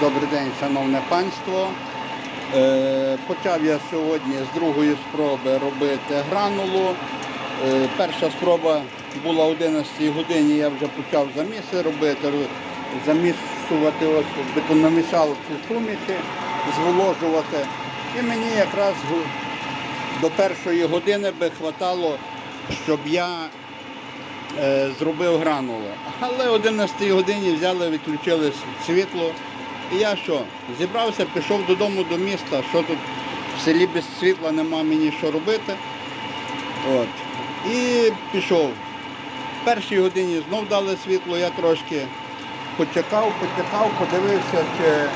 Добрий день, шановне панство. Е, Почав я сьогодні з другої спроби робити гранулу. Е, Перша спроба була о 11 годині, я вже почав заміси робити, ро- замішувати ось бетономішалці суміші, зволожувати. І мені якраз до першої години би хватало, щоб я е, зробив гранули. Але о 11 годині взяли, відключили світло. І я що? Зібрався, пішов додому до міста, що тут в селі без світла нема мені що робити. От. І пішов. В першій годині знов дали світло, я трошки почекав, почекав, подивився, чи,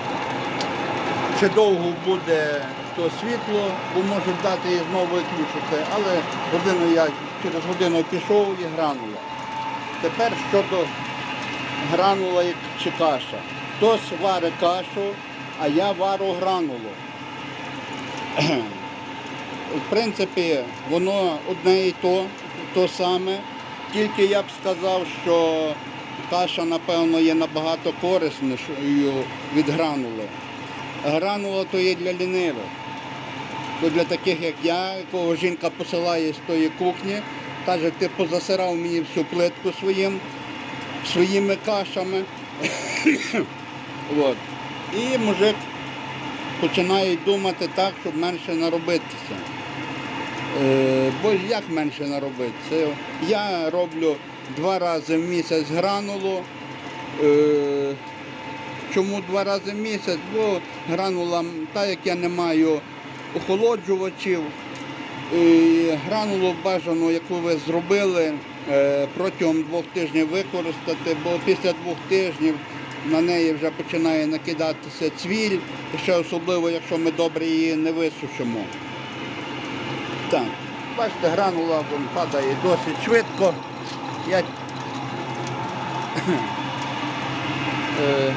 чи довго буде то світло, бо можуть дати і знову виключити. Але годину я через годину пішов і гранула. Тепер щодо гранула як чи каша. Хтось варить кашу, а я вару гранулу. В принципі, воно одне і то, то саме. Тільки я б сказав, що каша, напевно, є набагато кориснішою від гранули. Гранула то є для лінивих. То для таких, як я, якого жінка посилає з тої кухні, каже, ти позасирав мені всю плитку своїм, своїми кашами. От. І мужик починає думати так, щоб менше наробитися. Е, бо як менше наробитися? Я роблю два рази в місяць гранулу. Е, чому два рази в місяць? Бо гранула, так як я не маю охолоджувачів, і гранулу бажано, яку ви зробили, е, протягом двох тижнів використати, бо після двох тижнів на неї вже починає накидатися цвіль, ще особливо, якщо ми добре її не висушимо. Так, бачите, гранула вон падає досить швидко. Я... Е,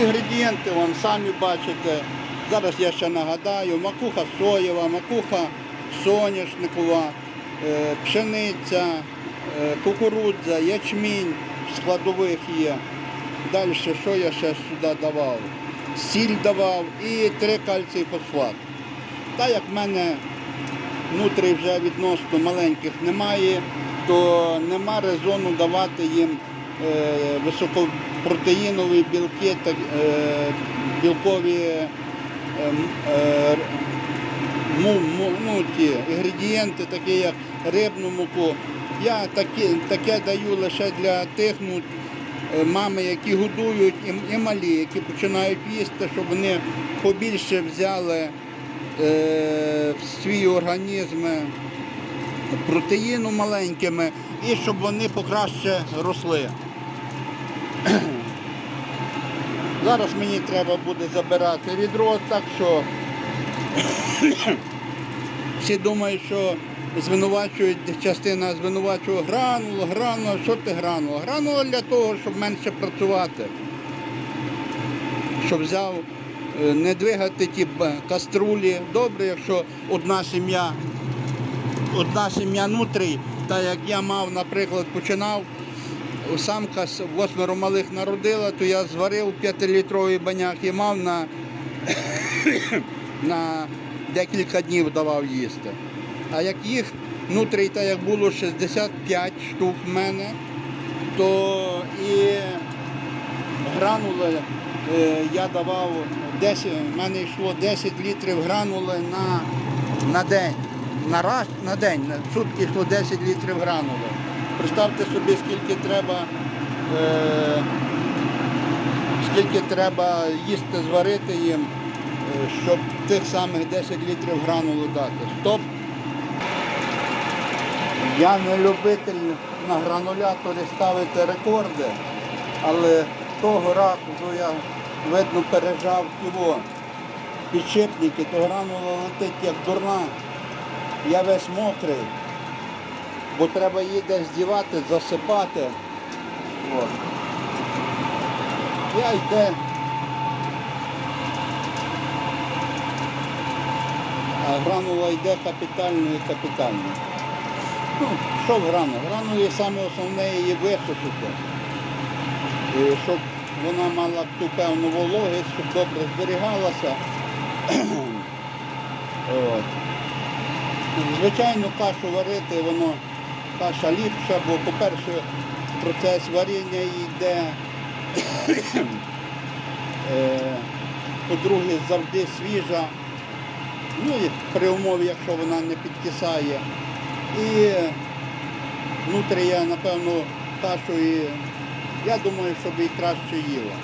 Інгредієнти вон самі бачите. Зараз я ще нагадаю, макуха соєва, макуха соняшникова, е, пшениця, е, кукурудза, ячмінь складових є. Далі що я ще сюди давав? Сіль давав і три кальцій фосфат. Так як в мене внутрі вже відносно маленьких немає, то нема резону давати їм е, високопротеїнові білки, е, білкові е, е, ну, ті, інгредієнти, такі як рибну муку. Я такі, таке даю лише для тих ну, мами, які годують, і, і малі, які починають їсти, щоб вони побільше взяли е, в свій організм протеїну маленькими і щоб вони покраще росли. Зараз мені треба буде забирати відро, так що всі думають, що звинувачують, частина звинувачує гранула, гранула, що ти гранула? Гранула для того, щоб менше працювати. Щоб взяв е, не двигати ті каструлі. Добре, якщо одна сім'я, одна сім'я нутрій, та як я мав, наприклад, починав, самка восьмеро малих народила, то я зварив 5-літровий баняк і мав на, на декілька днів давав їсти. А як їх нутрій, та як було 65 штук в мене, то і гранули е, я давав 10, в мене йшло 10 літрів гранули на, на день. На раз на день, на сутки йшло 10 літрів гранули. Представте собі, скільки треба, е, скільки треба їсти, зварити їм, е, щоб тих самих 10 літрів гранули дати. Стоп. Я не любитель на грануляторі ставити рекорди, але того разу я, видно, пережав його підшипники, то гранула летить як дурна. Я весь мокрий, бо треба її десь дівати, засипати. От. Я йде. А гранула йде капітально і капітально. Ну, що в грану? Гранулі саме основне її висушити. Щоб вона мала ту певну вологість, щоб добре зберігалася. От. Звичайно, кашу варити, воно каша ліпша, бо, по-перше, процес варіння йде. Е, По-друге, завжди свіжа. Ну і при умові, якщо вона не підкисає. І внутрі, напевно, кашу і я думаю, щоб і краще їла.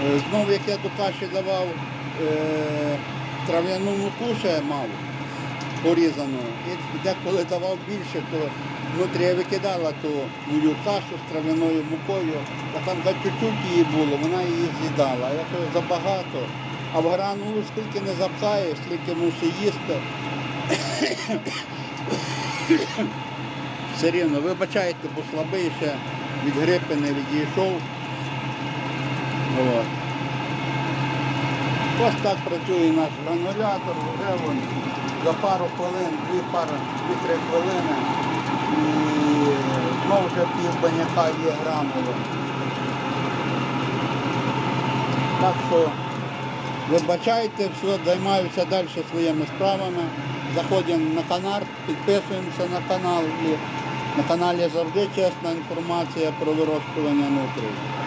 Е, Знову як я до каші давав е, трав'яну муку ще мав порізану. І деколи давав більше, то внутрі я викидала ту мою кашу з трав'яною мукою, а там за чуть-чуть її було, вона її з'їдала. А якщо забагато, а в гранулу скільки не запхаєш, скільки мусить їсти. Все рівно, вибачайте, бо слабий ще від грипи не відійшов. От. Ось так працює наш гранулятор, вже вон за пару хвилин, дві пари, дві-три хвилини. І знову вже пів є гранули. Так що вибачайте, все, займаюся далі своїми справами. Заходимо на канал, підписуємося на канал. І на каналі завжди чесна інформація про вирощування нутрій.